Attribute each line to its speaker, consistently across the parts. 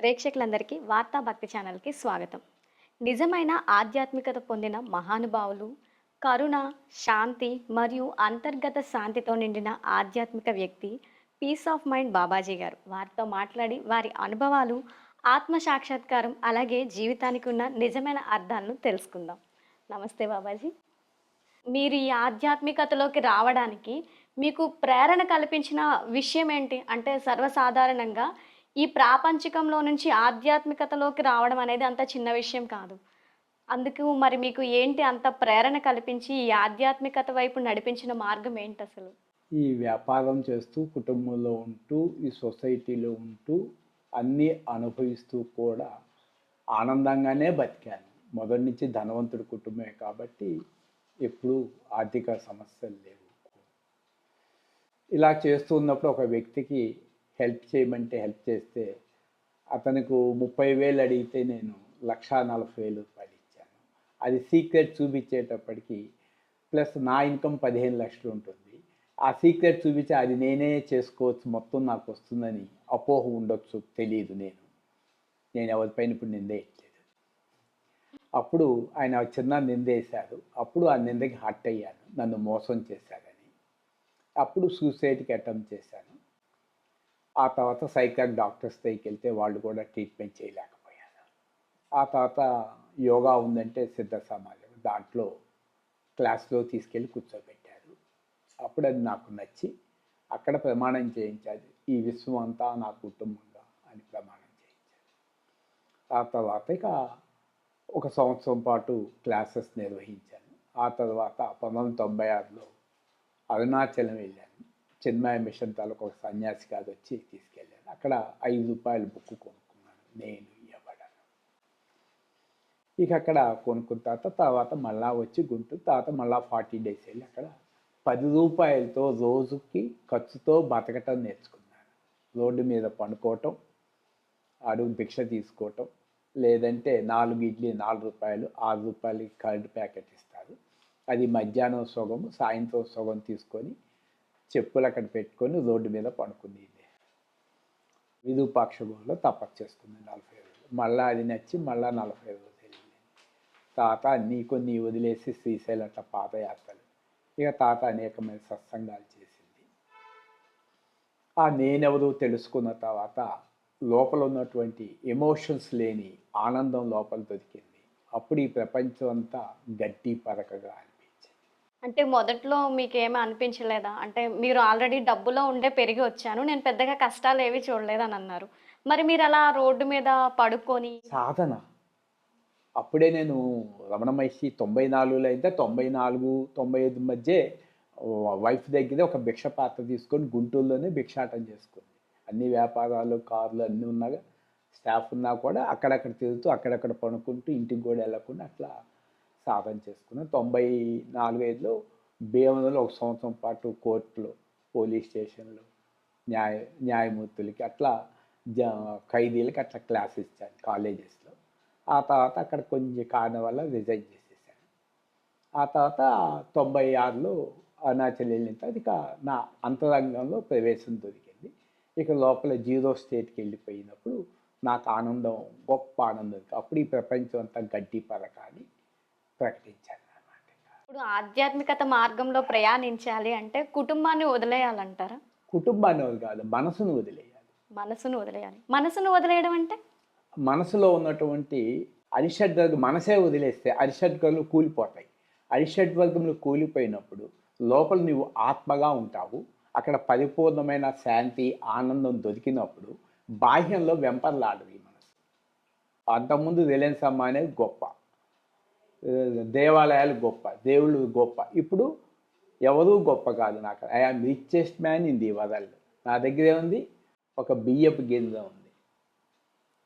Speaker 1: ప్రేక్షకులందరికీ వార్తా భక్తి ఛానల్కి స్వాగతం. నిజమైన ఆధ్యాత్మికత పొందిన మహానుభావులు కరుణ శాంతి మరియు అంతర్గత శాంతితో నిండిన ఆధ్యాత్మిక వ్యక్తి పీస్ ఆఫ్ మైండ్ బాబాజీ గారు. వారితో మాట్లాడి వారి అనుభవాలు ఆత్మ సాక్షాత్కారం అలాగే జీవితానికి ఉన్న నిజమైన అర్థాలను తెలుసుకుందాం. నమస్తే బాబాజీ. మీరు ఈ ఆధ్యాత్మికతలోకి రావడానికి మీకు ప్రేరణ కల్పించిన విషయం ఏంటి అంటే సర్వసాధారణంగా ఈ ప్రాపంచికంలో నుంచి ఆధ్యాత్మికతలోకి రావడం అనేది అంత చిన్న విషయం కాదు. అందుకు మరి మీకు ఏంటి అంత ప్రేరణ కల్పించి ఈ ఆధ్యాత్మికత వైపు నడిపించిన మార్గం ఏంటి అసలు?
Speaker 2: ఈ వ్యాపారం చేస్తూ కుటుంబంలో ఉంటూ ఈ సొసైటీలో ఉంటూ అన్నీ అనుభవిస్తూ కూడా ఆనందంగానే బతికాను. మొదటి నుంచి ధనవంతుడి కుటుంబమే కాబట్టి ఎప్పుడూ ఆర్థిక సమస్యలు లేవు. ఇలా చేస్తూ ఉన్నప్పుడు ఒక వ్యక్తికి హెల్ప్ చేయమంటే హెల్ప్ చేస్తే అతనికి ముప్పై వేలు అడిగితే నేను లక్షా నలభై వేలు రూపాయలు ఇచ్చాను అది సీక్రెట్ చూపించేటప్పటికి ప్లస్ నా ఇన్కమ్ పదిహేను లక్షలు ఉంటుంది. ఆ సీక్రెట్ చూపించి అది నేనే చేసుకోవచ్చు మొత్తం నాకు వస్తుందని అపోహ ఉండొచ్చు తెలియదు నేను. నేను ఎవరిపైన ఇప్పుడు నిందేయట్లేదు అప్పుడు ఆయన చిన్న నిందేశాడు అప్పుడు ఆ నిందకి హట్ అయ్యాను. నన్ను మోసం చేశాడని. అప్పుడు సూసైడ్కి అటెంప్ట్ చేశాను. ఆ తర్వాత సైకాక్ డాక్టర్స్ దగ్గరికి వెళ్తే వాళ్ళు కూడా ట్రీట్మెంట్ చేయలేకపోయారు. ఆ తర్వాత యోగా ఉందంటే సిద్ధ సమాజం దాంట్లో క్లాస్లో తీసుకెళ్ళి కూర్చోబెట్టారు. అప్పుడు అది నాకు నచ్చి అక్కడ ప్రమాణం చేయించాలి ఈ విశ్వం అంతా నా కుటుంబంగా అని ప్రమాణం చేయించారు. ఆ తర్వాత ఇక ఒక సంవత్సరం పాటు క్లాసెస్ నిర్వహించాను. ఆ తర్వాత పంతొమ్మిది వందల తొంభై ఆరులో అరుణాచలం వెళ్ళాను. చిన్మయ మిషన్ తాలూకు ఒక సన్యాసి కాదు వచ్చి తీసుకెళ్ళాను అక్కడ ఐదు రూపాయలు బుక్ కొనుక్కున్నాను నేను ఎవడను. ఇక అక్కడ కొనుక్కున్న తర్వాత తర్వాత మళ్ళా వచ్చి గుంటూరు తర్వాత మళ్ళా ఫార్టీ డేస్ వెళ్ళి అక్కడ పది రూపాయలతో రోజుకి ఖర్చుతో బతకటం నేర్చుకున్నాను. రోడ్డు మీద పండుకోవటం అడుగు భిక్ష తీసుకోవటం లేదంటే నాలుగు ఇడ్లీ నాలుగు రూపాయలు ఆరు రూపాయలకి కరెంట్ ప్యాకెట్ ఇస్తారు. అది మధ్యాహ్నం సగం సాయంత్రం సగం తీసుకొని చెప్పులు అక్కడ పెట్టుకొని రోడ్డు మీద పడుకునేది విరూపాక్షగంలో తపస్సు చేసుకుంది నలభై రోజులు. మళ్ళీ అది నచ్చి మళ్ళీ నలభై రోజులు వెళ్ళింది తాత అన్నీ కొన్ని వదిలేసి శ్రీశైలట పాదయాత్రలు ఇక తాత అనేకమైన సత్సంగాలు చేసింది. ఆ నేనెవరు తెలుసుకున్న తర్వాత లోపల ఉన్నటువంటి ఎమోషన్స్ లేని ఆనందం లోపల దొరికింది. అప్పుడు ఈ ప్రపంచం అంతా గడ్డి పరకగా
Speaker 1: అంటే మొదట్లో మీకు ఏమీ అనిపించలేదా? అంటే మీరు ఆల్రెడీ డబ్బులో ఉండే పెరిగి వచ్చాను నేను పెద్దగా కష్టాలు ఏవి చూడలేదని అన్నారు మరి మీరు అలా రోడ్డు మీద పడుకొని
Speaker 2: సాధన. అప్పుడే నేను రమణ మహర్షి తొంభై నాలుగులో అయితే తొంభై నాలుగు తొంభై ఐదు మధ్య వైఫ్ దగ్గర ఒక భిక్ష పాత్ర తీసుకొని గుంటూరులోనే భిక్షాటం చేసుకుంది. అన్ని వ్యాపారాలు కార్లు అన్నీ ఉన్నాగా. స్టాఫ్ ఉన్నా కూడా అక్కడక్కడ తిరుగుతూ అక్కడక్కడ పడుకుంటూ ఇంటికి కూడా వెళ్ళకుండా అట్లా స్థాపన చేసుకున్నాను తొంభై నాలుగు ఐదులో భీమలో ఒక సంవత్సరం పాటు కోర్టులు పోలీస్ స్టేషన్లు న్యాయ న్యాయమూర్తులకి అట్లా జ ఖైదీలకి అట్లా క్లాస్ ఇచ్చాను కాలేజెస్లో. ఆ తర్వాత అక్కడ కొంచెం కారణం వల్ల రిజైన్ చేసేసాను ఆ తర్వాత తొంభై ఆరులో అరుణాచల్ వెళ్ళిన తర్వాత ఇక నా అంతరంగంలో ప్రవేశం దొరికింది. ఇక లోపల జీరో స్టేట్కి వెళ్ళిపోయినప్పుడు నాకు ఆనందం గొప్ప ఆనందం. అప్పుడు ఈ ప్రపంచం అంతా గడ్డి పరకాలి. ప్రకటించాను
Speaker 1: ఇప్పుడు ఆధ్యాత్మికత మార్గంలో ప్రయాణించాలి అంటే కుటుంబాన్ని వదిలేయాలంటారా?
Speaker 2: కుటుంబాన్ని కాదు మనసును వదిలేయాలి.
Speaker 1: మనసును వదిలేయాలి. మనసును వదిలేయడం అంటే?
Speaker 2: మనసులో ఉన్నటువంటి అరిషడ్వర్గం మనసే వదిలేస్తే అరిషడ్వర్గములు కూలిపోతాయి. అరిషడ్వర్గములు కూలిపోయినప్పుడు లోపల నువ్వు ఆత్మగా ఉంటావు. అక్కడ పరిపూర్ణమైన శాంతి ఆనందం దొరికినప్పుడు బాహ్యంలో వెంపర్లాడదు ఈ మనసు. అంతకుముందు రిలయన్స్ అమ్మ అనేది గొప్ప. దేవాలయాలు గొప్ప దేవుళ్ళు గొప్ప. ఇప్పుడు ఎవరూ గొప్ప కాదు నాకు. I am richest man in the world నా దగ్గర ఏముంది? ఒక బియ్యపు గింజ ఉంది.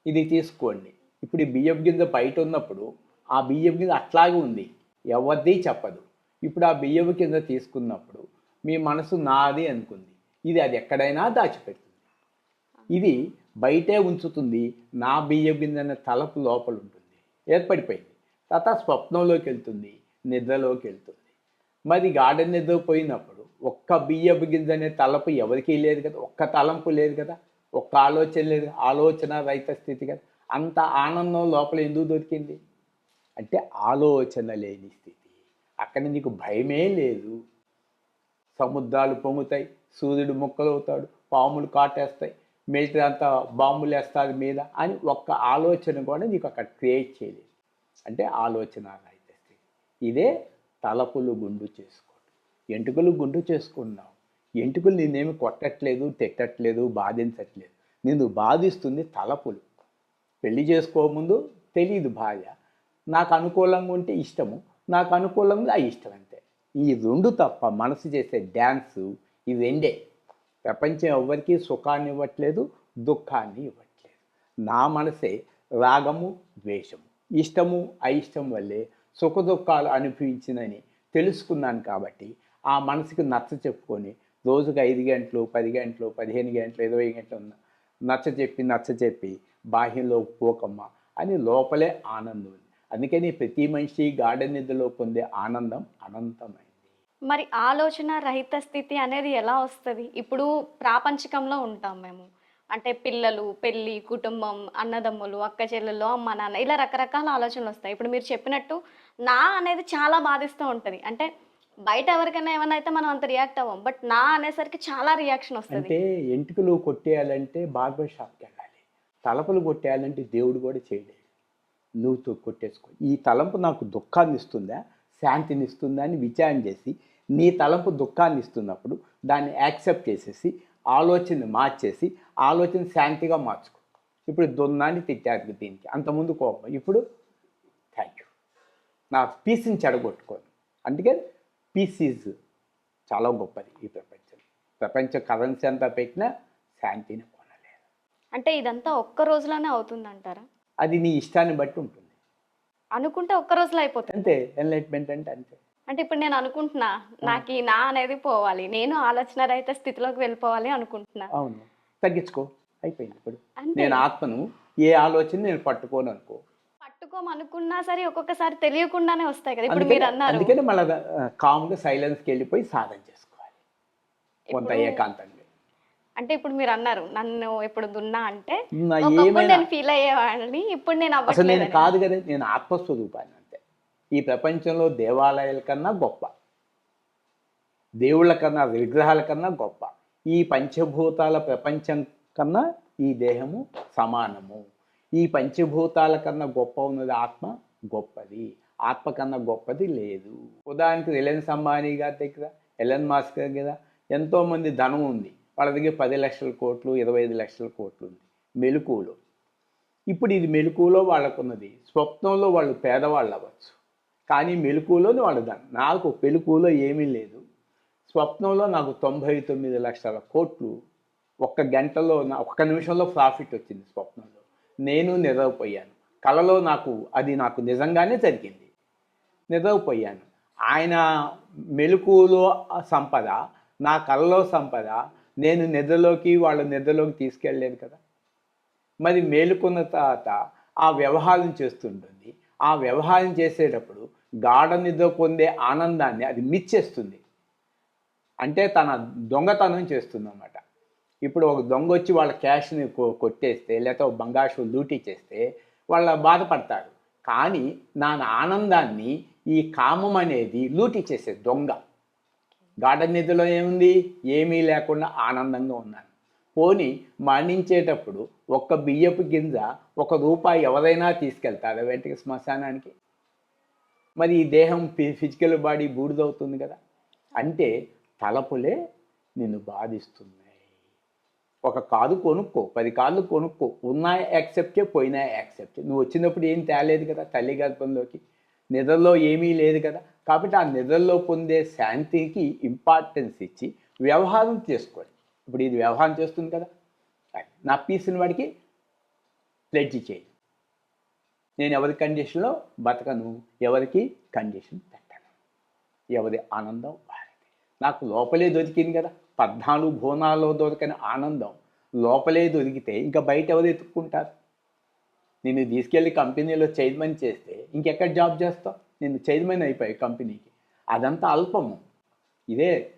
Speaker 2: ఇది తీసుకోండి. ఇప్పుడు ఈ బియ్యపు గింజ బయట ఉన్నప్పుడు ఆ బియ్యపు గింజ అట్లాగే ఉంది. ఎవరిది చెప్పదు. ఇప్పుడు ఆ బియ్యపు గింజ తీసుకున్నప్పుడు మీ మనసు నాది అనుకుంది. ఇది అది ఎక్కడైనా దాచిపెడుతుంది. ఇది బయటే ఉంచుతుంది. నా బియ్యపు గింజ అనే తలపు లోపల ఉంటుంది. ఏర్పడిపోయింది. తర్వాత స్వప్నంలోకి వెళ్తుంది నిద్రలోకి వెళ్తుంది మరి గార్డెన్ నిద్ర పోయినప్పుడు ఒక్క బియ్యపు గింజ అనే తలపు ఎవరికీ లేదు కదా? ఒక్క తలంపు లేదు కదా? ఒక్క ఆలోచన లేదు ఆలోచన రహిత స్థితి కదా? అంత ఆనందం లోపల ఎందుకు దొరికింది? అంటే ఆలోచన లేని స్థితి. అక్కడ నీకు భయమే లేదు. సముద్రాలు పొంగుతాయి సూర్యుడు ముక్కలవుతాడు పాములు కాటేస్తాయి మిలిటరీ అంతా బాంబులు వేస్తారు మీద అని ఒక్క ఆలోచన కూడా నీకు అక్కడ క్రియేట్ చేయలేదు. అంటే ఆలోచన అయితే ఇదే తలపులు గుండు చేసుకోవడం. ఎంటుకలు గుండు చేసుకున్నావు ఎంటుకలు నేనేమి కొట్టట్లేదు తిట్టట్లేదు బాధించట్లేదు. నేను బాధిస్తుంది తలపులు. పెళ్ళి చేసుకోముందు తెలియదు భార్య. నాకు అనుకూలంగా ఉంటే ఇష్టము. నాకు అనుకూలంగా ఇష్టం అంతే. ఈ రెండు తప్ప మనసు చేసే డ్యాన్సు ఈ రెండే. ప్రపంచం ఎవరికి సుఖాన్ని ఇవ్వట్లేదు దుఃఖాన్ని ఇవ్వట్లేదు. నా మనసే రాగము ద్వేషము. ఇష్టము అయిష్టం వల్లే సుఖ దుఃఖాలు అనిపించిందని తెలుసుకున్నాను కాబట్టి ఆ మనసుకి నచ్చ చెప్పుకొని రోజుకు ఐదు గంటలు పది గంటలు పదిహేను గంటలు ఇరవై గంటలు నచ్చ చెప్పి నచ్చ చెప్పి బాహ్యంలో పోకమ్మ అని లోపలే ఆనందం ఉంది. అందుకని ప్రతి మనిషి గార్డెన్ నిద్రలో పొందే ఆనందం అనంతమైంది.
Speaker 1: మరి ఆలోచన రహిత స్థితి అనేది ఎలా వస్తుంది? ఇప్పుడు ప్రాపంచికంలో ఉంటాం మేము. అంటే పిల్లలు పెళ్ళి కుటుంబం అన్నదమ్ములు అక్క చెల్లెలు అమ్మ నాన్న ఇలా రకరకాల ఆలోచనలు వస్తాయి. ఇప్పుడు మీరు చెప్పినట్టు నా అనేది చాలా బాధిస్తూ ఉంటుంది. అంటే బయట ఎవరికైనా ఏమైనా అయితే మనం అంత రియాక్ట్ అవ్వం. బట్ నా అనేసరికి చాలా రియాక్షన్ వస్తుంది.
Speaker 2: అంటే ఎంటుకలు కొట్టేయాలంటే బార్బర్ షాప్కి వెళ్ళాలి. తలపులు కొట్టేయాలంటే దేవుడు కూడా చేయలేడు నువ్వు కొట్టేసుకో. ఈ తలంపు నాకు దుఃఖాన్ని ఇస్తుందా? శాంతిని ఇస్తుందా? అని విచారణ చేసి నీ తలంపు దుఃఖాన్ని ఇస్తున్నప్పుడు దాన్ని యాక్సెప్ట్ చేసేసి ఆలోచన మార్చేసి ఆలోచన శాంతిగా మార్చుకో. ఇప్పుడు దొన్నాన్ని తిట్టారు దీనికి. అంతకుముందు కోపం. ఇప్పుడు థ్యాంక్ యూ నా పీస్ని చెడగొట్టుకోను. అందుకే పీస్ ఈజ్ చాలా గొప్పది ఈ ప్రపంచం. ప్రపంచ కరెన్సీ అంతా పెట్టినా శాంతిని కొనలేదు
Speaker 1: అంటే ఇదంతా ఒక్క రోజులోనే అవుతుంది అంటారా
Speaker 2: అది నీ ఇష్టాన్ని బట్టి ఉంటుంది.
Speaker 1: అనుకుంటే ఒక్క రోజులో అయిపోతుంది.
Speaker 2: అంతే ఎన్లైట్మెంట్ అంటే అంతే.
Speaker 1: అంటే ఇప్పుడు నేను అనుకుంటున్నా నాకు ఈ నా అనేది పోవాలి. నేను ఆలోచన రహిత స్థితిలోకి వెళ్ళిపోవాలి అనుకుంటున్నా.
Speaker 2: అవును. తగ్గించుకో. అయిపోయింది ఇప్పుడు. నేను ఆత్మను ఏ ఆలోచన నేను పట్టుకోను అనుకో.
Speaker 1: పట్టుకోమనుకున్నా సరే ఒక్కొక్కసారి తెలియకుండానే వస్తాయి కదా. ఇప్పుడు మీరు అన్నారు
Speaker 2: అందుకని మళ్ళీ కామ్గా సైలెన్స్కి వెళ్ళిపోయి సాధన చేసుకోవాలి. కొంత ఏకాంతంగా.
Speaker 1: అంటే ఇప్పుడు మీరు అన్నారు నన్ను ఇప్పుడు దున్నా అంటే నేను ఫీల్ అయ్యేవాడిని ఇప్పుడు నేను
Speaker 2: అసలు నేను కాదు కదా నేను ఆత్మస్వరూపాన్ని అంతే. ఈ ప్రపంచంలో దేవాలయాల కన్నా గొప్ప. దేవుళ్ళ కన్నా విగ్రహాల కన్నా గొప్ప. ఈ పంచభూతాల ప్రపంచం కన్నా ఈ దేహము సమానము. ఈ పంచభూతాల కన్నా గొప్ప ఉన్నది ఆత్మ గొప్పది. ఆత్మ కన్నా గొప్పది లేదు. ఉదాహరణకి రిలయన్స్ అంబానీ గారి దగ్గర ఎలన్ మాస్క్ దగ్గర ఎంతోమంది ధనం ఉంది. వాళ్ళ దగ్గర పది లక్షల కోట్లు ఇరవై ఐదు లక్షల కోట్లు ఉంది. మెలకువలో. ఇప్పుడు ఇది మెలకువలో వాళ్ళకున్నది. స్వప్నంలో వాళ్ళు పేదవాళ్ళు అవ్వచ్చు. కానీ మెలకువలోనే వాళ్ళు ధనం. నాకు పెలుకులో ఏమీ లేదు. స్వప్నంలో నాకు తొంభై తొమ్మిది లక్షల కోట్లు ఒక్క గంటలో నా ఒక్క నిమిషంలో ప్రాఫిట్ వచ్చింది స్వప్నంలో. నేను నిద్రపోయాను. కలలో నాకు అది నాకు నిజంగానే జరిగింది. నిద్రపోయాను. ఆయన మెలకువలో సంపద నా కలలో సంపద నేను నిద్రలోకి వాళ్ళ నిద్రలోకి తీసుకెళ్ళలేదు కదా. మరి మేలుకున్న తర్వాత ఆ వ్యవహారం చేస్తుంటుంది. ఆ వ్యవహారం చేసేటప్పుడు గాఢ నిద్ర పొందే ఆనందాన్ని అది మిచ్చేస్తుంది. అంటే తన దొంగతనం చేస్తుందన్నమాట. ఇప్పుడు ఒక దొంగ వచ్చి వాళ్ళ క్యాష్ని కొ- కొట్టేస్తే లేకపోతే ఒక బంగారు లూటీ చేస్తే వాళ్ళ బాధపడతారు. కానీ నా ఆనందాన్ని ఈ కామం అనేది లూటీ చేసే దొంగ. గాఢ నిధిలో ఏముంది? ఏమీ లేకుండా ఆనందంగా ఉన్నాను. పోని మరణించేటప్పుడు ఒక్క బియ్యపు గింజ ఒక రూపాయి ఎవరైనా తీసుకెళ్తారా వెంటనే శ్మశానానికి? మరి ఈ దేహం ఫిజికల్ బాడీ బూడిదవుతుంది కదా. అంటే తలపులే నిన్ను బాధిస్తున్నాయి. ఒక కారు కొనుక్కో పది కాళ్ళు కొనుక్కో. ఉన్నాయి యాక్సెప్టే పోయినా యాక్సెప్ట్ నువ్వు వచ్చినప్పుడు ఏం తేలేదు కదా తల్లి గర్భంలోకి? నిద్రలో ఏమీ లేదు కదా. కాబట్టి ఆ నిద్రలో పొందే శాంతికి ఇంపార్టెన్స్ ఇచ్చి వ్యవహారం చేసుకోండి. ఇప్పుడు ఇది వ్యవహారం చేస్తుంది కదా. నా పీస్ని వాడికి ప్లెడ్జ్ చేయి. నేను ఎవరి కండిషన్లో బతకను? ఎవరికి కండిషన్ పెట్టను? ఎవరి ఆనందం నాకు లోపలే దొరికింది కదా. పద్నాలుగు భువనాల్లో దొరికిన ఆనందం లోపలే దొరికితే ఇంకా బయట ఎవరు ఎత్తుక్కుంటారు? నిన్ను తీసుకెళ్ళి కంపెనీలో చైర్మన్ చేస్తే ఇంకెక్కడ జాబ్ చేస్తావు? నేను చైర్మన్ అయిపోయి కంపెనీకి. అదంతా అల్పము. ఇదే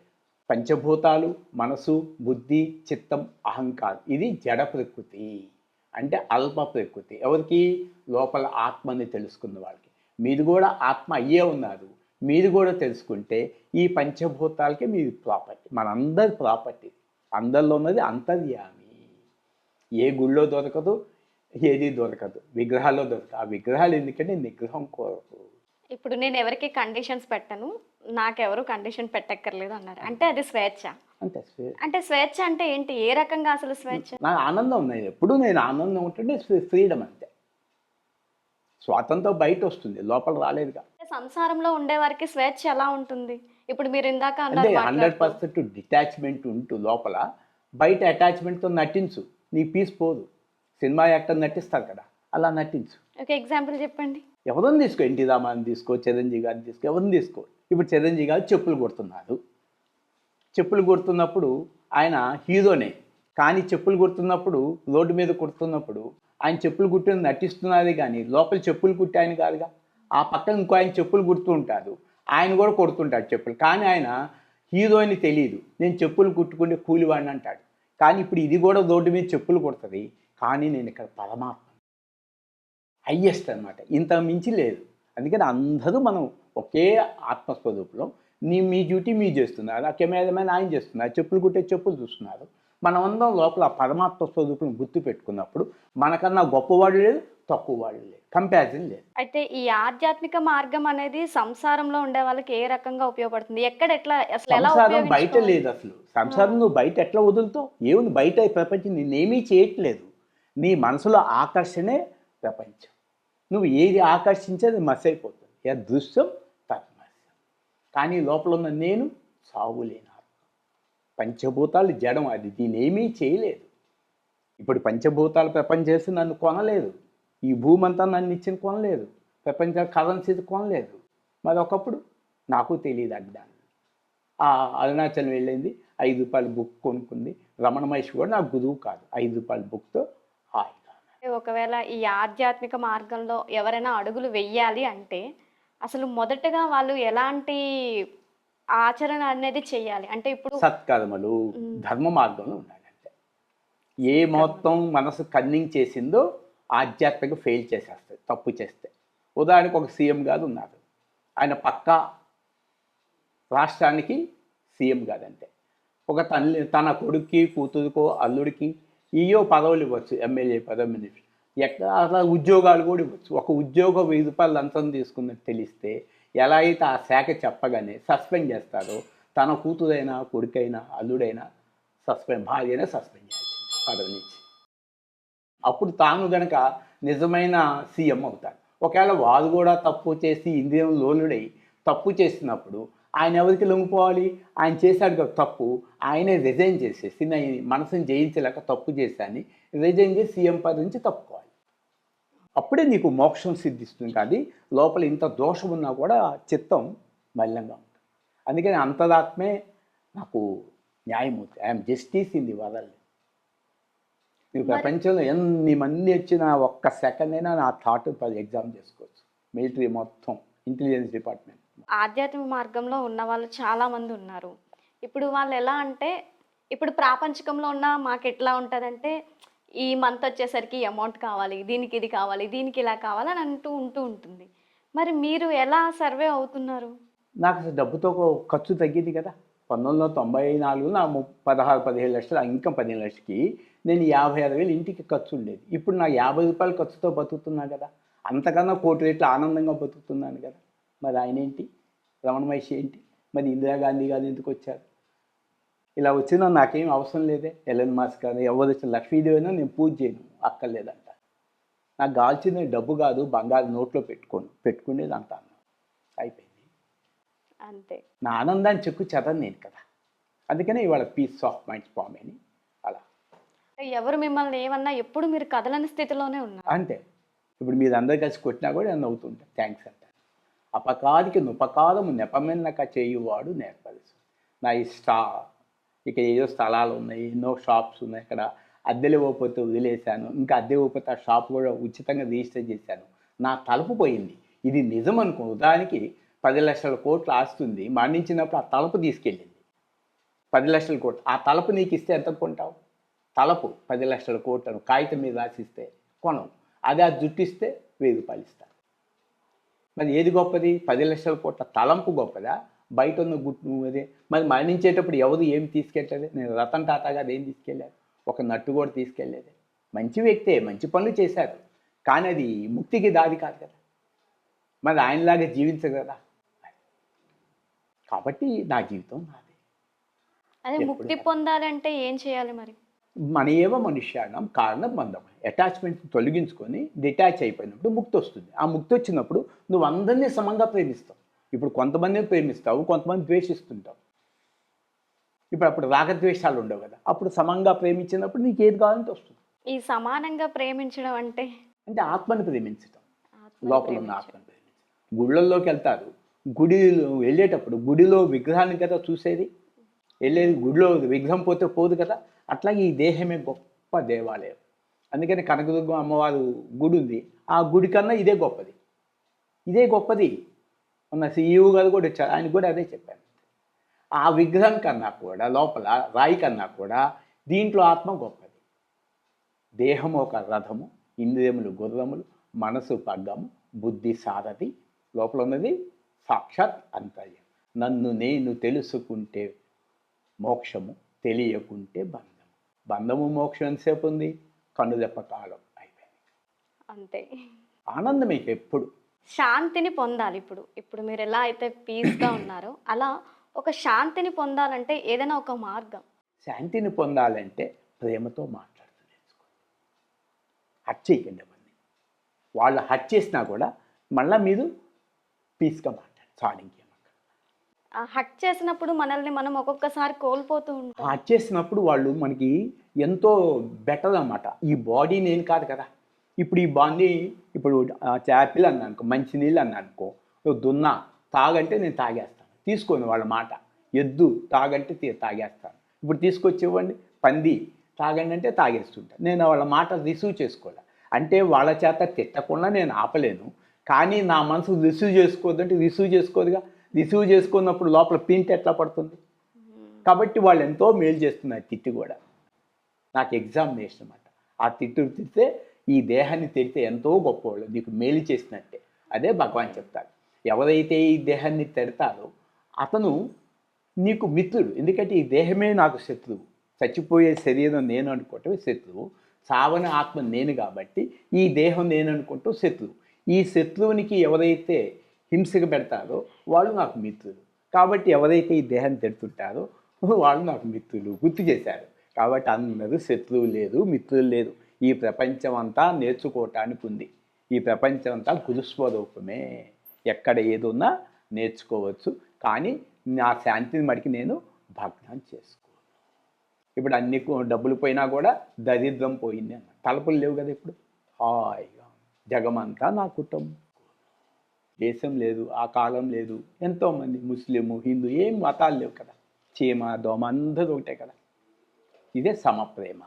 Speaker 2: పంచభూతాలు మనసు బుద్ధి చిత్తం అహంకారం. ఇది జడ ప్రకృతి అంటే అల్ప ప్రకృతి. ఎవరికి? లోపల ఆత్మని తెలుసుకున్న వాళ్ళకి. మీరు కూడా ఆత్మ అయ్యే ఉన్నారు. మీరు కూడా తెలుసుకుంటే ఈ పంచభూతాలకి మీ ప్రాపర్టీ మనందరి ప్రాపర్టీ అందరిలో ఉన్నది అంతర్యామి. ఏ గుళ్ళో దొరకదు ఏది దొరకదు విగ్రహాల్లో దొరకదు. ఆ విగ్రహాలు ఎందుకంటే నిగ్రహం కోరకు.
Speaker 1: ఇప్పుడు నేను ఎవరికి కండిషన్స్ పెట్టను నాకెవరు కండిషన్ పెట్టక్కర్లేదు అన్నారు. అంటే అది స్వేచ్ఛ.
Speaker 2: స్వే-
Speaker 1: అంటే స్వేచ్ఛ అంటే ఏంటి? ఏ రకంగా అసలు స్వేచ్ఛ?
Speaker 2: నాకు ఆనందం ఉన్నాయి ఎప్పుడు నేను ఆనందం ఉంటుంటే ఫ్రీడమ్ అంతే. స్వాతంత్రం బయట వస్తుంది లోపల రాలేదుగా.
Speaker 1: అంటే సంసారంలో ఉండే వారికి స్వేచ్ఛ ఎలా ఉంటుంది? ఇప్పుడు మీరు ఇందాక
Speaker 2: అంటే హండ్రెడ్. పర్సెంట్ డిటాచ్మెంట్ ఉంటూ లోపల బయట అటాచ్మెంట్తో నటించు. నీ పీస్ పోదు. సినిమా యాక్టర్ నటిస్తారు కదా అలా నటించు.
Speaker 1: ఒక ఎగ్జాంపుల్ చెప్పండి.
Speaker 2: ఎవరిని తీసుకో? ఎన్టీ రామాని తీసుకో చిరంజీవి గారిని తీసుకో ఎవరిని తీసుకో? ఇప్పుడు చిరంజీవి గారు చెప్పులు కొడుతున్నారు చెప్పులు కొడుతున్నప్పుడు ఆయన హీరోనే. కానీ చెప్పులు కొడుతున్నప్పుడు రోడ్డు మీద కొడుతున్నప్పుడు ఆయన చెప్పులు కుట్టిన నటిస్తున్నది కానీ లోపల చెప్పులు కుట్టి ఆయన కాదుగా. ఆ పక్కన ఇంకో ఆయన చెప్పులు కుడుతూ ఉంటాడు ఆయన కూడా కొడుతుంటాడు చెప్పులు. కానీ ఆయన హీరో అని తెలియదు నేను చెప్పులు కుట్టుకుంటే కూలివాడిని అంటాడు. కానీ ఇప్పుడు ఇది కూడా రోడ్డు మీద చెప్పులు కొడుతుంది. కానీ నేను ఇక్కడ పరమాత్మ హయ్యెస్ట్ అనమాట ఇంత మించి లేదు. అందుకని అందరూ మనం ఒకే ఆత్మస్వరూపంలో నీ మీ డ్యూటీ మీ చేస్తున్నారు. ఆ కెమెరామెన్ ఆయన చేస్తున్నారు. చెప్పులు కుట్టే చెప్పులు చూస్తున్నారు. మనం అందరం లోపల పరమాత్మ స్వరూపం గుర్తు పెట్టుకున్నప్పుడు మనకన్నా గొప్పవాడు లేదు తక్కువ వాడు లేదు కంపారిజన్ లేదు.
Speaker 1: అయితే ఈ ఆధ్యాత్మిక మార్గం అనేది సంసారంలో ఉండే వాళ్ళకి ఏ రకంగా ఉపయోగపడుతుంది? ఎక్కడ ఎట్లా అసలు ఎలా
Speaker 2: సంసారం బయట? లేదు అసలు. సంసారం నువ్వు బయట ఎట్లా వదులుతావు? ఏముంది? బయట ప్రపంచం నిన్నేమీ చేయట్లేదు. నీ మనసులో ఆకర్షణే ప్రపంచం. నువ్వు ఏది ఆకర్షించేది మస్ అయిపోతుంది యా దృశ్యం తత్మస్యం కానీ లోపల ఉన్న నేను సావులేను? ఆత్మ. పంచభూతాలు జడం. అది దీని ఏమీ చేయలేదు. ఇప్పుడు పంచభూతాల ప్రపంచేసి నన్ను కొనలేదు. ఈ భూమి అంతా నన్ను ఇచ్చిన కొనలేదు. ప్రపంచ కరెన్సీ కొనలేదు. మరి ఒకప్పుడు నాకు తెలియదు అజ్ఞానం. ఆ అరుణాచలం వెళ్ళింది. ఐదు రూపాయల బుక్ కొనుక్కుంది. రమణ మహర్షి కూడా నాకు గురువు కాదు. ఐదు రూపాయల బుక్తో హాయిగా
Speaker 1: ఒకవేళ ఈ ఆధ్యాత్మిక మార్గంలో ఎవరైనా అడుగులు వెయ్యాలి అంటే అసలు మొదటగా వాళ్ళు ఎలాంటి ఆచరణ అనేది చెయ్యాలి అంటే ఇప్పుడు
Speaker 2: సత్కర్మలు. ధర్మ మార్గంలో ఉండాలంటే ఏ మొత్తం మనసు కన్నింగ్ చేసిందో ఆధ్యాత్మిక ఫెయిల్ చేసేస్తుంది తప్పు చేస్తే ఉదాహరణకు ఒక సీఎం గారు ఉన్నారు. ఆయన పక్కా రాష్ట్రానికి సీఎం కాదంటే. ఒక తల్లి తన కొడుక్కి కూతురుకో అల్లుడికి ఇయో పదవులు ఇవ్వచ్చు ఎమ్మెల్యే పదవి మినిస్టర్. ఎక్కడ ఉద్యోగాలు కూడా ఇవ్వచ్చు. ఒక ఉద్యోగం వెయ్యి రూపాయలు లంచం తీసుకున్నట్టు తెలిస్తే ఎలా అయితే ఆ శాఖ చెప్పగానే సస్పెండ్ చేస్తారో తన కూతురైనా కొడుకైనా అల్లుడైనా సస్పెండ్ భార్యనే అయినా సస్పెండ్ చేయాల్సింది పదవి నుంచి. అప్పుడు తాను గనక నిజమైన సీఎం అవుతాడు. ఒకవేళ వారు కూడా తప్పు చేసి ఇంద్రియం లోనుడై తప్పు చేసినప్పుడు ఆయన ఎవరికి లొంగిపోవాలి? ఆయన చేశాడు కదా తప్పు. ఆయనే రిజైన్ చేసేసి నేను ఈ మనసుని జయించలేక తప్పు చేశాను రిజైన్ చేసి సీఎం పదవి నుంచి తప్పుకోవాలి. అప్పుడే నీకు మోక్షం సిద్ధిస్తుంది. కానీ లోపల ఇంత దోషం ఉన్నా కూడా చిత్తం మలినంగా ఉంటుంది. అందుకని అంతరాత్మే నాకు న్యాయమూర్తి. I am justice in the world. ఈ ప్రపంచంలో ఎన్ని మంది వచ్చినా ఒక్క సెకండ్ అయినా నా థాట్ పది ఎగ్జామ్ చేసుకోవచ్చు. మిలిటరీ మొత్తం ఇంటెలిజెన్స్ డిపార్ట్మెంట్.
Speaker 1: ఆధ్యాత్మిక మార్గంలో ఉన్న వాళ్ళు చాలా మంది ఉన్నారు. ఇప్పుడు వాళ్ళు ఎలా అంటే ఇప్పుడు ప్రాపంచికంలో ఉన్న మాకు ఎట్లా ఉంటుందంటే ఈ మంత్ వచ్చేసరికి అమౌంట్ కావాలి దీనికి ఇది కావాలి దీనికి ఇలా కావాలి అని అంటూ ఉంటూ ఉంటుంది. మరి మీరు ఎలా సర్వే అవుతున్నారు?
Speaker 2: నాకు అసలు డబ్బుతో ఒక ఖర్చు తగ్గింది కదా. పంతొమ్మిది వందల తొంభై నాలుగు నా పదహారు పదిహేను లక్షలు ఇంకా పదిహేను లక్షలకి నేను యాభై ఆరు వేలు ఇంటికి ఖర్చు ఉండేది. ఇప్పుడు నా యాభై రూపాయల ఖర్చుతో బతుకుతున్నా కదా. అంతకన్నా కోటి రేట్లు ఆనందంగా బతుకుతున్నాను కదా. మరి ఆయన ఏంటి? రమణ మహర్షి ఏంటి? మరి ఇందిరాగాంధీ గారు ఎందుకు వచ్చారు? ఇలా వచ్చినా నాకేం అవసరం లేదే. ఎలన్ మాస్ కానీ ఎవరు వచ్చిన లక్ష్మీదేవి అయినా నేను పూజ చేయను. అక్కర్లేదంట. నాకు కావాల్సిన డబ్బు కాదు బంగారు నోట్లో పెట్టుకోను. పెట్టుకునేది అంటాను అయిపోయింది.
Speaker 1: అంతే.
Speaker 2: నా ఆనందాన్ని చెక్కు చదవను నేను కదా. అందుకనే ఇవాళ పీస్ ఆఫ్ మైండ్ స్వామి అని అలా.
Speaker 1: ఎవరు మిమ్మల్ని ఏమన్నా ఎప్పుడు మీరు కదలని స్థితిలోనే ఉన్నారు.
Speaker 2: అంతే. ఇప్పుడు మీరు అందరు కలిసి కొట్టినా కూడా నేను నవ్వుతుంటా. థ్యాంక్స్ అంటాను అపకాదికి నుపకాదము నెపమెన్నక చేయువాడు నేర్పరుసు. నా ఇష్ట ఇక ఏదో స్థలాలు ఉన్నాయి ఎన్నో షాప్స్ ఉన్నాయి ఇక్కడ అద్దెలు ఇవ్వకపోతే వదిలేశాను. ఇంకా అద్దె ఇవ్వకపోతే ఆ షాప్ కూడా ఉచితంగా రిజిస్టర్ చేశాను. నా తలుపు పోయింది. ఇది నిజం అనుకో దానికి పది లక్షల కోట్లు ఆస్తుంది. మరణించినప్పుడు ఆ తలుపు తీసుకెళ్ళింది. పది లక్షల కోట్లు. ఆ తలుపు నీకు ఇస్తే ఎంత కొంటావు? తలపు పది లక్షల కోట్లను కాగితం మీద రాసిస్తే కొనం అదే ఆ జుట్టు ఇస్తే వెయ్యి రూపాయలు ఇస్తారు మరి ఏది గొప్పది? పది లక్షల కోట్ల తలంపు గొప్పదా? బయట ఉన్న గుట్టు అదే మరి మరణించేటప్పుడు ఎవరు ఏం తీసుకెళ్ళలేదు? నేను రతన్ టాటా గారు ఏం తీసుకెళ్ళారు? ఒక నట్టు కూడా తీసుకెళ్ళలేదు. మంచి వ్యక్తే మంచి పనులు చేశారు. కానీ అది ముక్తికి దారి కాదు కదా. మరి ఆయనలాగా జీవించగలరా కాబట్టి నా జీవితం నాది.
Speaker 1: అదే ముక్తి. పొందాలంటే ఏం చేయాలి మరి?
Speaker 2: మన ఏవ మనుష్యానం కారణం బంధం. అటాచ్మెంట్ తొలగించుకొని డిటాచ్ అయిపోయినప్పుడు ముక్తి వస్తుంది ఆ ముక్తి వచ్చినప్పుడు నువ్వు అందరినీ సమంగా ప్రేమిస్తావు. ఇప్పుడు కొంతమందిని ప్రేమిస్తావు కొంతమంది ద్వేషిస్తుంటావు. ఇప్పుడు అప్పుడు రాగద్వేషాలు ఉండవు కదా. అప్పుడు సమంగా ప్రేమించినప్పుడు నీకు ఏది కావాలంటే వస్తుంది.
Speaker 1: ఈ సమానంగా ప్రేమించడం అంటే?
Speaker 2: అంటే ఆత్మని
Speaker 1: ఆత్మని
Speaker 2: లోపల ఉన్న
Speaker 1: ప్రేమించడం.
Speaker 2: ఆత్మని ప్రేమించటం. గుళ్ళల్లోకి వెళ్తారు. గుడిలో వెళ్ళేటప్పుడు గుడిలో విగ్రహాన్ని కదా చూసేది? వెళ్ళేది గుడిలో విగ్రహం పోతే పోదు కదా. అట్లాగే ఈ దేహమే గొప్ప దేవాలయం. అందుకని కనకదుర్గం అమ్మవారు గుడి ఉంది. ఆ గుడి కన్నా ఇదే గొప్పది. ఇదే గొప్పది. ఉన్న సీఈఓ గారు కూడా వచ్చారు. ఆయన కూడా అదే చెప్పాను ఆ విగ్రహం కన్నా కూడా లోపల రాయి కన్నా కూడా దీంట్లో ఆత్మ గొప్పది. దేహం ఒక రథము ఇంద్రియములు గుర్రములు మనసు పగ్గము బుద్ధి సారథి లోపల ఉన్నది సాక్షాత్ అంతర్యం. నన్ను నేను తెలుసుకుంటే మోక్షము తెలియకుంటే బంధము. బంధము మోక్షం ఎంతసేపు ఉంది? కన్నుదెప్ప కాలం అయిపోయింది.
Speaker 1: అంతే.
Speaker 2: ఆనందం మీకు ఎప్పుడు?
Speaker 1: శాంతిని పొందాలి ఇప్పుడు. ఇప్పుడు మీరు ఎలా అయితే పీస్గా ఉన్నారో అలా ఒక శాంతిని పొందాలంటే ఏదైనా ఒక మార్గం.
Speaker 2: శాంతిని పొందాలంటే ప్రేమతో మాట్లాడుతూ నేర్చుకోండి హట్ చేయకండి అవన్నీ వాళ్ళు హట్ చేసినా కూడా మళ్ళీ మీరు పీస్గా మాట్లాడు
Speaker 1: ఆ హట్ చేసినప్పుడు మనల్ని మనం ఒక్కొక్కసారి కోల్పోతూ ఉంటాం.
Speaker 2: హట్ చేసినప్పుడు వాళ్ళు మనకి ఎంతో బెటర్ అన్నమాట. ఈ బాడీ నేను కాదు కదా. ఇప్పుడు ఈ బాడీ ఇప్పుడు చాపిల్ అన్నా అనుకో మంచి నీళ్ళు అనుకో ఓ దున్నా తాగంటే నేను తాగేస్తాను. తీసుకోను వాళ్ళ మాట. ఎద్దు తాగంటే తీ- తాగేస్తాను. ఇప్పుడు తీసుకొచ్చి ఇవ్వండి పంది తాగండి అంటే తాగేస్తుంటాను నేను వాళ్ళ మాట రిసీవ్ చేసుకోలే. అంటే వాళ్ళ చేత తిట్టకుండా నేను ఆపలేను. కానీ నా మనసు రిసీవ్ చేసుకోవద్దంటే రిసీవ్ చేసుకోదుగా. రిసీవ్ చేసుకున్నప్పుడు లోపల పింట్ ఎట్లా పడుతుంది? కాబట్టి వాళ్ళు ఎంతో మేలు చేస్తున్నారు తిట్టి కూడా. నాకు ఎగ్జామినేషన్ అనమాట ఆ తిట్టు తిడితే ఈ దేహాన్ని తెడితే ఎంతో గొప్పవాళ్ళు. నీకు మేలు చేసినట్టే. అదే భగవాన్ చెప్తారు ఎవరైతే ఈ దేహాన్ని తెడతారో అతను నీకు మిత్రుడు. ఎందుకంటే ఈ దేహమే నాకు శత్రువు. చచ్చిపోయే శరీరం నేను అనుకోవటమే శత్రువు. సావన ఆత్మ నేను కాబట్టి ఈ దేహం నేను అనుకుంటూ శత్రువు. ఈ శత్రువునికి ఎవరైతే హింసకు పెడతారో వాళ్ళు నాకు మిత్రులు. కాబట్టి ఎవరైతే ఈ దేహాన్ని తిడుతుంటారో వాళ్ళు నాకు మిత్రులు. గుర్తు చేశారు. కాబట్టి అందరూ శత్రువు లేదు మిత్రులు లేదు. ఈ ప్రపంచం అంతా నేర్చుకోవటానికి ఉంది ఈ ప్రపంచం అంతా గురుస్వరూపమే ఎక్కడ ఏది ఉన్నా నేర్చుకోవచ్చు. కానీ నా శాంతిని మడికి నేను భగ్నం చేసుకోను. ఇప్పుడు అన్ని డబ్బులు పోయినా కూడా దరిద్రం పోయింది అన్న. తలుపులు లేవు కదా ఇప్పుడు. హాయిగా జగమంతా నా కుటుంబం. దేశం లేదు ఆ కాలం లేదు. ఎంతోమంది ముస్లిము హిందూ ఏం మతాలు లేవు కదా. చీమ దోమ అందరూ ఒకటే కదా. ఇదే సమప్రేమ.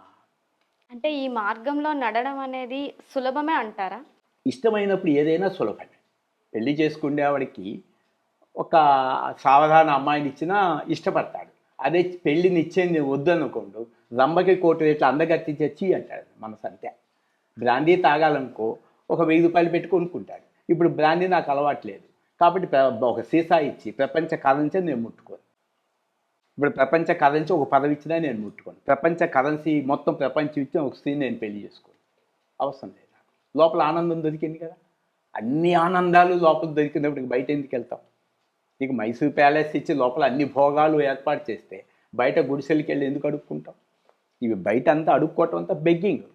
Speaker 1: అంటే ఈ మార్గంలో నడడం అనేది సులభమే అంటారా?
Speaker 2: ఇష్టమైనప్పుడు ఏదైనా సులభమే. పెళ్ళి చేసుకునేవాడికి ఒక సావధాన అమ్మాయిని ఇచ్చినా ఇష్టపడతాడు. అదే పెళ్ళిని ఇచ్చేది వద్దనుకోండు రంబకి కోటి రేట్లు అందగత్తించే చీ అంటాడు మనసు అంతే బ్రాందీ తాగాలనుకో ఒక వెయ్యి రూపాయలు పెట్టి కొనుక్కుంటాడు. ఇప్పుడు బ్రాందీ నాకు అలవాట్లేదు కాబట్టి ఒక సీసా ఇచ్చి ప్రపంచ కరెన్సీ నేను ముట్టుకోను. ఇప్పుడు ప్రపంచ కరెన్సీ ఒక పదవి ఇచ్చినా నేను ముట్టుకోను. ప్రపంచ కరెన్సీ మొత్తం ప్రపంచం ఇచ్చిన ఒక స్త్రీని నేను పెళ్ళి చేసుకోను. అవసరం లేదు. లోపల ఆనందం దొరికింది కదా? అన్ని ఆనందాలు లోపల దొరికినప్పుడు బయట ఎందుకు వెళ్తాం? నీకు మైసూర్ ప్యాలెస్ ఇచ్చి లోపల అన్ని భోగాలు ఏర్పాటు చేస్తే బయట గుడిసెలకి వెళ్ళి ఎందుకు అడుక్కుంటాం? ఇవి బయట అంతా అడుక్కోవటం అంతా బెగ్గింగ్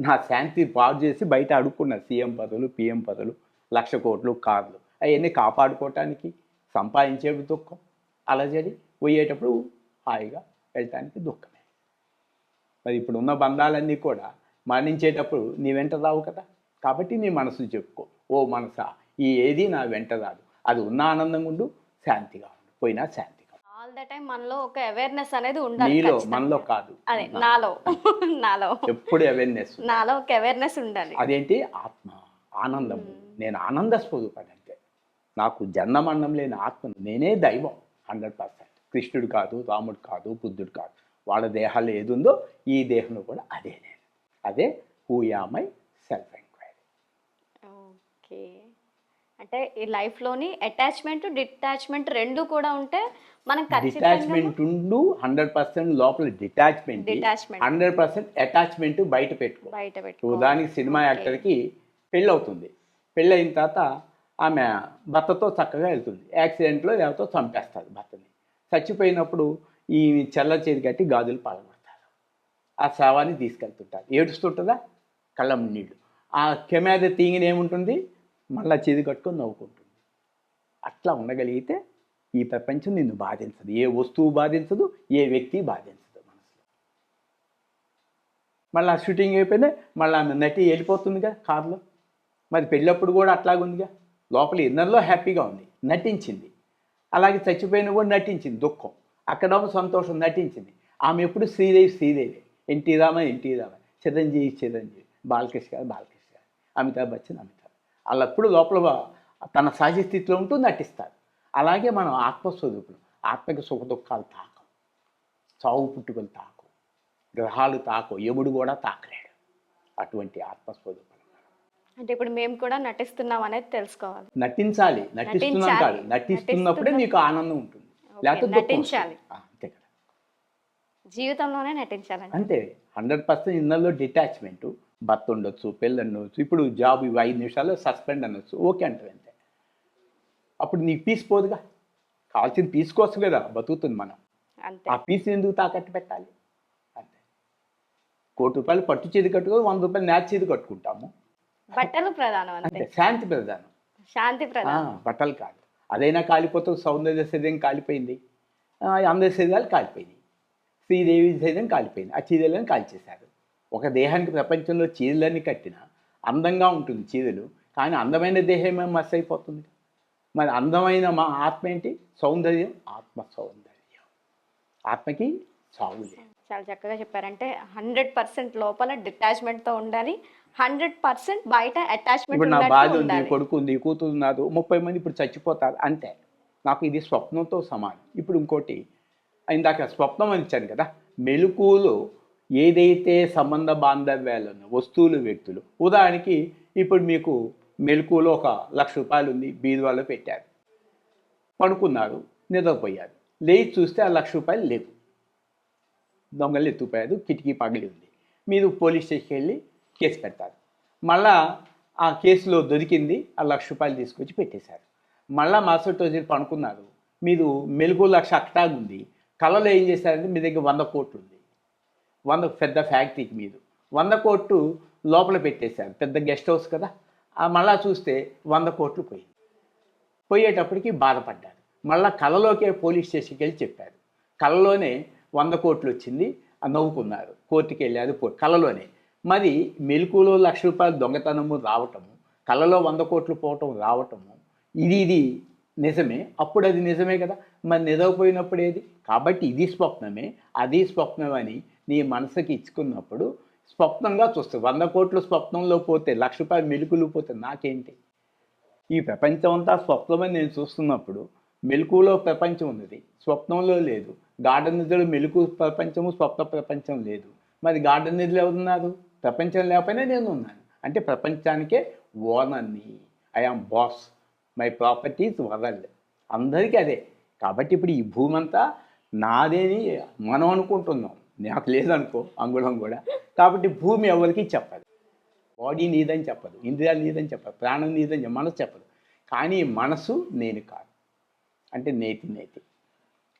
Speaker 2: నా శాంతి పాడు చేసి బయట అడుక్కున్నా సీఎం పదవులు పిఎం పదవులు లక్ష కోట్లు కార్లు అవన్నీ కాపాడుకోవటానికి సంపాదించే దుఃఖం. అలా జరిగి పోయేటప్పుడు హాయిగా వెళ్ళటానికి దుఃఖమే. మరి ఇప్పుడు ఉన్న బంధాలన్నీ కూడా మరణించేటప్పుడు నీ వెంట రావు కదా? కాబట్టి నీ మనసు చెప్పుకో. ఓ మనసా ఈ ఏది నా వెంట రాదు. అది ఉన్న ఆనందంగా ఉండు శాంతిగా ఉండు. పోయినా శాంతిగా.
Speaker 1: ఆల్ ద టైం మనలో ఒక అవేర్నెస్ అనేది ఉండాలి
Speaker 2: నీలో. మనలో కాదు.
Speaker 1: అదే నాలో. నాలో.
Speaker 2: ఎప్పుడు అవేర్నెస్
Speaker 1: నాలో ఒక అవేర్నెస్ ఉండాలి.
Speaker 2: అదేంటి? ఆత్మ ఆనందము నేను ఆనంద స్వరూపాన్ని అంతే నాకు జన్మమరణం లేని ఆత్మను నేనే దైవం హండ్రెడ్ పర్సెంట్. కృష్ణుడు కాదు రాముడు కాదు బుద్ధుడు కాదు. వాళ్ళ దేహాల్లో ఏది ఉందో ఈ దేహంలో కూడా అదే నేను అదే హూయామై సెల్ఫ్ ఎంక్వైరీ
Speaker 1: ఓకే. అంటే ఈ లైఫ్లోని అటాచ్మెంట్ డిటాచ్మెంట్ రెండు కూడా ఉంటే మనం ఖచ్చితంగా
Speaker 2: డిటాచ్మెంట్ ఉండు హండ్రెడ్ పర్సెంట్ లోపల డిటాచ్మెంట్ హండ్రెడ్ పర్సెంట్ అటాచ్మెంట్ బయట పెట్టుకో.
Speaker 1: బయట పెట్టుకో.
Speaker 2: ఉదాహరణకి సినిమా యాక్టర్కి పెళ్ళి అవుతుంది పెళ్ళి అయిన తర్వాత ఆమె భర్తతో చక్కగా వెళ్తుంది. యాక్సిడెంట్లో ఎవరితో చంపేస్తారు భర్తని. చచ్చిపోయినప్పుడు ఈ చల్ల చేతి కట్టి గాజులు పాల్గొడతారు ఆ శవాన్ని తీసుకెళ్తుంటారు. ఏడుస్తుంటుందా? కళ్ళం నీళ్ళు ఆ కెమెరా తీగిన ఏముంటుంది? మళ్ళా చేతి కట్టుకొని నవ్వుకుంటుంది. అట్లా ఉండగలిగితే ఈ ప్రపంచం నిన్ను బాధించదు. ఏ వస్తువు బాధించదు ఏ వ్యక్తి బాధించదు మనసులో. మళ్ళీ ఆ షూటింగ్ అయిపోయినా మళ్ళీ ఆమె నటి వెళ్ళిపోతుందిగా కారులో. మరి పెళ్ళప్పుడు కూడా అట్లాగుందిగా. లోపల ఇన్నర్లో హ్యాపీగా ఉంది. నటించింది. అలాగే చచ్చిపోయిన కూడా నటించింది దుఃఖం. అక్కడ సంతోషం నటించింది. ఆమె ఎప్పుడు Sridevi Sridevi. N T Rama N T Rama. Chiranjeevi Chiranjeevi. Balakrishna garu Balakrishna garu. Amitabh Bachchan Amitabh వాళ్ళు ఎప్పుడు లోపల తన సహజ స్థితిలో ఉంటూ నటిస్తారు. అలాగే మనం ఆత్మస్వరూపులు. ఆత్మకి సుఖ దుఃఖాలు తాకం. చావు పుట్టుకలు తాకు. గ్రహాలు తాకు. యముడు కూడా తాకలేడు. అటువంటి ఆత్మస్వరూపం
Speaker 1: అంటే ఇప్పుడు మేము కూడా నటిస్తున్నాం అనేది తెలుసుకోవాలి.
Speaker 2: నటించాలి నటిస్తున్నాం
Speaker 1: నటించాలి.
Speaker 2: కాదు నటిస్తున్నప్పుడే నీకు ఆనందం ఉంటుంది. లేకపోతే
Speaker 1: నటించాలి. జీవితంలోనే నటించాలండి.
Speaker 2: అంతే హండ్రెడ్ పర్సెంట్ ఇన్నర్లో డిటాచ్మెంట్ భర్త ఉండొచ్చు పెళ్ళి ఉండొచ్చు ఇప్పుడు జాబ్ ఇవి ఐదు నిమిషాల్లో సస్పెండ్ అనొచ్చు ఓకే అంటారు అంతే. అప్పుడు నీకు పీస్ పోదుగా? కావాల్సిన పీస్ కోసం కదా బతుకుతుంది మనం. ఆ పీస్ ఎందుకు తాకట్టు పెట్టాలి? అంతే. కోటి రూపాయలు పట్టు చేతి కట్టుకో వంద రూపాయలు నేత చేతి కట్టుకుంటాము.
Speaker 1: బట్టలు ప్రధానం అంతే.
Speaker 2: శాంతి ప్రధానం.
Speaker 1: శాంతి ప్రధానం.
Speaker 2: బట్టలు కాదు. అదైనా కాలిపోతుంది సౌందర్య శరీరం కాలిపోయింది. ఆ, అందరి శరీరాలు కాలిపోయినాయి. శ్రీదేవి శరీరం కాలిపోయింది. ఆ చీరలను కాల్చేశారు. ఒక దేహానికి ప్రపంచంలో చీరలన్నీ కట్టిన అందంగా ఉంటుంది చీరలు కానీ అందమైన దేహమే మస్ అయిపోతుంది మరి అందమైన మా ఆత్మ ఏంటి? సౌందర్యం ఆత్మ సౌందర్యం. ఆత్మకి సాగు లేదు
Speaker 1: చాలా చక్కగా చెప్పారంటే హండ్రెడ్ పర్సెంట్ లోపల డిటాచ్మెంట్తో ఉండాలి. హండ్రెడ్ పర్సెంట్ బయట అటాచ్మెంట్
Speaker 2: ఇప్పుడు నా భార్య ఉంది కొడుకు ఉంది కూతురు ఉన్నారు ముప్పై మంది ఇప్పుడు చచ్చిపోతారు అంతే. నాకు ఇది స్వప్నంతో సమానం. ఇప్పుడు ఇంకోటి ఇందాక స్వప్నం అని ఇచ్చాను కదా మెలకువలు ఏదైతే సంబంధ బాంధవ్యాలు ఉన్నాయో వస్తువులు వ్యక్తులు ఉదాహరణకి ఇప్పుడు మీకు మెలకువలో ఒక లక్ష రూపాయలు ఉంది బీరువాలో పెట్టారు. పడుకున్నారు నిద్రపోయారు. లేచి చూస్తే ఆ లక్ష రూపాయలు లేవు. దొంగలు ఎత్తుపోయారు కిటికీ పగిలి ఉంది. మీరు పోలీస్ స్టేషన్కి వెళ్ళి కేసు పెడతారు. మళ్ళా ఆ కేసులో దొరికింది ఆ లక్ష రూపాయలు తీసుకొచ్చి పెట్టేశారు. మళ్ళా మరుసటి రోజు పనుకున్నారు మీరు మెలుగు లక్ష అక్కటాగ్ ఉంది. కళలో ఏం చేశారంటే మీ దగ్గర వంద కోట్లు ఉంది. వంద పెద్ద ఫ్యాక్టరీకి మీరు వంద కోట్లు లోపల పెట్టేశారు. పెద్ద గెస్ట్ హౌస్ కదా. ఆ మళ్ళా చూస్తే వంద కోట్లు పోయింది. పోయేటప్పటికి బాధపడ్డారు. మళ్ళా కళలోకే పోలీస్ స్టేషన్కి వెళ్ళి చెప్పారు. కళలోనే వంద కోట్లు వచ్చింది. ఆ నవ్వుకున్నారు. కోర్టుకి వెళ్ళారు కళలోనే. మరి మెలకులో లక్ష రూపాయలు దొంగతనము రావటము కళలో వంద కోట్లు పోవటం రావటము ఇది ఇది నిజమే. అప్పుడు అది నిజమే కదా. మరి నిజమైపోయినప్పుడు ఏది? కాబట్టి ఇది స్వప్నమే. అది స్వప్నం అని నీ మనసుకి ఇచ్చుకున్నప్పుడు స్వప్నంగా చూస్తావు వంద కోట్లు స్వప్నంలో పోతే లక్ష రూపాయలు మెలుకులు పోతే నాకేంటి? ఈ ప్రపంచం అంతా స్వప్నమని నేను చూస్తున్నప్పుడు మెలకులో ప్రపంచం ఉన్నది. స్వప్నంలో లేదు. గార్డెన్ నిధులు మెలకు ప్రపంచము స్వప్న ప్రపంచం లేదు. మరి గార్డెన్ నిధులు ఎవరున్నారు ప్రపంచం లేకపోయినా నేను ఉన్నాను. అంటే ప్రపంచానికే ఓనర్ని. I am boss my properties world అందరికీ అదే. కాబట్టి ఇప్పుడు ఈ భూమి అంతా నాదేని మనం అనుకుంటున్నాం. నాకు లేదనుకో అంగుళం కూడా. కాబట్టి భూమి ఎవరికి చెప్పదు. బాడీ నీదని చెప్పదు. ఇంద్రియాలు నీదని చెప్పదు. ప్రాణం నీదని మనసు చెప్పదు. కానీ మనసు నేను కాదు. అంటే నేతి నేతి.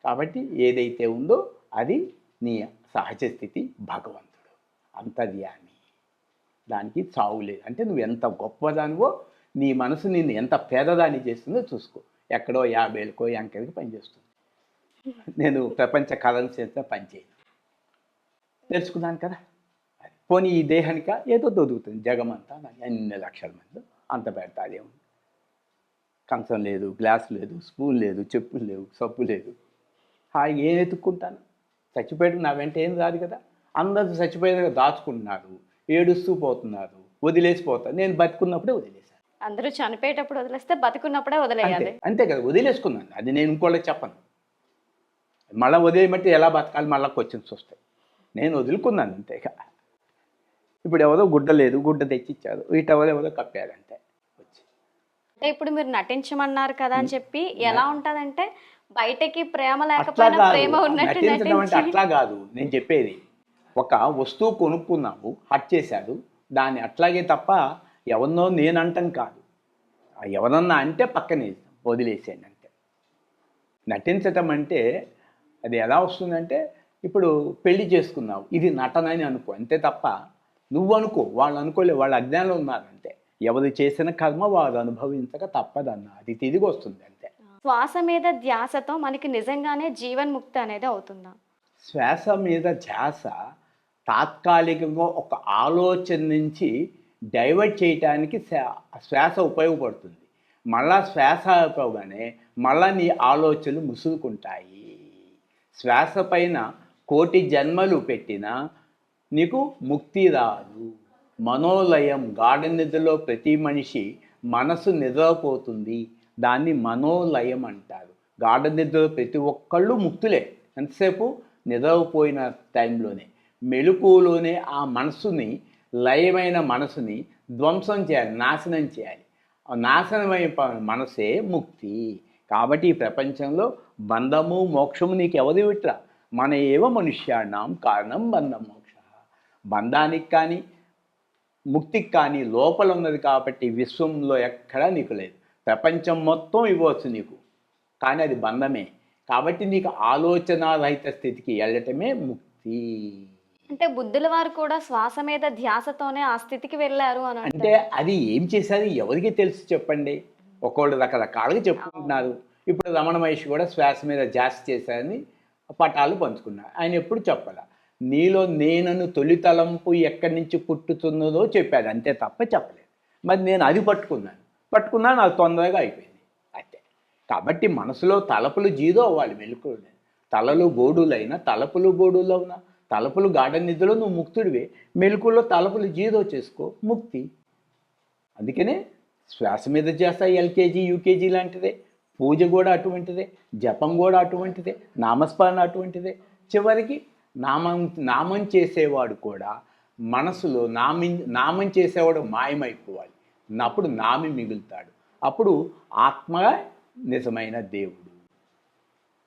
Speaker 2: కాబట్టి ఏదైతే ఉందో అది నీ సహజ స్థితి భగవంతుడు. అంతర్యామి దానికి చావు లేదు. అంటే నువ్వు ఎంత గొప్పదానివో నీ మనసు నిన్ను ఎంత పేదదాన్ని చేస్తుందో చూసుకో. ఎక్కడో యాభైలకో ఎంకలకి పనిచేస్తుంది నేను ప్రపంచ కరెన్సీ అంతా పనిచేయను తెలుసుకున్నాను కదా? పోనీ ఈ దేహానిక? ఏదో దొరుకుతుంది జగమంతా నాకు ఎన్ని లక్షల మంది అంత పెడతా అదేముంది కంచం లేదు గ్లాస్ లేదు స్పూన్ లేదు చెప్పులు లేవు సబ్బు లేదు. హాయిగా ఏం ఎత్తుక్కుంటాను? చచ్చిపోయాడు నా వెంట ఏం రాదు కదా? అందరూ చచ్చిపోయేదాకా దాచుకుంటున్నారు ఏడుస్తూ పోతున్నారు వదిలేసిపోతారు నేను బతుకున్నప్పుడే వదిలేశాను.
Speaker 1: అందరూ చనిపోయేటప్పుడు వదిలేస్తే బతుకున్నప్పుడే వదిలేయాలి.
Speaker 2: అంతే కదా వదిలేసుకున్నాను. అది నేను ఇంకోళ్ళకి చెప్పను. మళ్ళీ వదిలేయమంటే ఎలా బతకాలి? మళ్ళీ క్వశ్చన్స్ వస్తాయి. నేను వదులుకున్నాను అంతే ఇక. ఇప్పుడు ఎవరో గుడ్డ లేదు గుడ్డ తెచ్చిచ్చారు. వీటెవరో ఎవరో కప్పారు అంతే వచ్చి.
Speaker 1: అంటే ఇప్పుడు మీరు నటించమన్నారు కదా అని చెప్పి ఎలా ఉంటదంటే బయటకి ప్రేమ లేకపోయినా ప్రేమ ఉన్నట్టు
Speaker 2: నటించడం అంటే
Speaker 1: నటించి
Speaker 2: అట్లా కాదు. నేను చెప్పేది ఒక వస్తువు కొనుక్కున్నావు హట్ చేశాడు. దాన్ని అట్లాగే తప్ప ఎవరినో నేనంటం కాదు. ఎవరన్నా అంటే పక్కనే వదిలేసేయండి అంతే. నటించటం అంటే అది ఎలా వస్తుందంటే ఇప్పుడు పెళ్ళి చేసుకున్నావు ఇది నటన అని అనుకో అంతే తప్ప నువ్వు అనుకో వాళ్ళు అనుకోలే వాళ్ళు అజ్ఞానంలో ఉన్నారు అంతే. ఎవరు చేసిన కర్మ వారు అనుభవించక తప్పదన్న అది తిరిగి వస్తుంది అంతే.
Speaker 1: శ్వాస మీద ధ్యాసతో మనకి నిజంగానే జీవన్ముక్తి అనేది అవుతుందా?
Speaker 2: శ్వాస మీద ధ్యాస తాత్కాలికంగా ఒక ఆలోచన నుంచి డైవర్ట్ చేయటానికి శ్వాస ఉపయోగపడుతుంది. మళ్ళా శ్వాస అయిపోగానే మళ్ళా నీ ఆలోచనలు ముసుగుకుంటాయి. శ్వాస పైన కోటి జన్మలు పెట్టినా నీకు ముక్తి రాదు. మనోలయం గాఢ నిద్రలో ప్రతి మనిషి మనసు నిద్రపోతుంది. దాన్ని మనోలయం అంటారు. గాఢ నిద్రలో ప్రతి ఒక్కళ్ళు ముక్తులే. ఎంతసేపు? నిద్రపోయిన టైంలోనే. మెలకువలోనే ఆ మనసుని లయమైన మనసుని ధ్వంసం చేయాలి నాశనం చేయాలి. నాశనమైన మనసే ముక్తి. కాబట్టి ఈ ప్రపంచంలో బంధము మోక్షము నీకు ఎవరు విట్రా? మన ఏవ మనుష్యాణం కారణం బంధం మోక్ష. బంధానికి కానీ ముక్తికి కానీ లోపల ఉన్నది కాబట్టి విశ్వంలో ఎక్కడా నీకు లేదు. ప్రపంచం మొత్తం ఇవ్వచ్చు నీకు. కానీ అది బంధమే. కాబట్టి నీకు ఆలోచనారహిత స్థితికి వెళ్ళటమే ముక్తి.
Speaker 1: అంటే బుద్ధుల వారు కూడా శ్వాస మీద ధ్యాసతోనే ఆ స్థితికి వెళ్ళారు అని
Speaker 2: అంటే అది ఏం చేశారు ఎవరికి తెలుసు చెప్పండి. ఒక్కోళ్ళు రకరకాలుగా చెప్పుకుంటున్నారు. ఇప్పుడు రమణ మహర్షి కూడా శ్వాస మీద జాస్తి చేశారని పటాలు పంచుకున్నారు. ఆయన ఎప్పుడు చెప్పాల? నీలో నేనను తొలి తలంపు ఎక్కడి నుంచి పుట్టుతున్నదో చెప్పాడు. అంతే తప్ప చెప్పలేదు. మరి నేను అది పట్టుకున్నాను. పట్టుకున్నా నాకు తొందరగా అయిపోయింది. అంతే. కాబట్టి మనసులో తలపులు జీదో అవ్వాలి మెలకు తలలు బోడులైనా తలపులు బోడులవునా? తలపులు గాఢ నిద్రలో నువ్వు ముక్తుడివే మెలకుల్లో తలపులు జీదో చేసుకో ముక్తి. అందుకనే శ్వాస మీద చేస్తా ఎల్కేజీ యూకేజీ లాంటిదే. పూజ కూడా అటువంటిదే జపం కూడా అటువంటిదే నామస్మరణ అటువంటిదే. చివరికి నామం నామం చేసేవాడు కూడా మనసులో నామి నామం చేసేవాడు మాయమైపోవాలి. అప్పుడు నామి మిగులుతాడు. అప్పుడు ఆత్మ నిజమైన దేవుడు.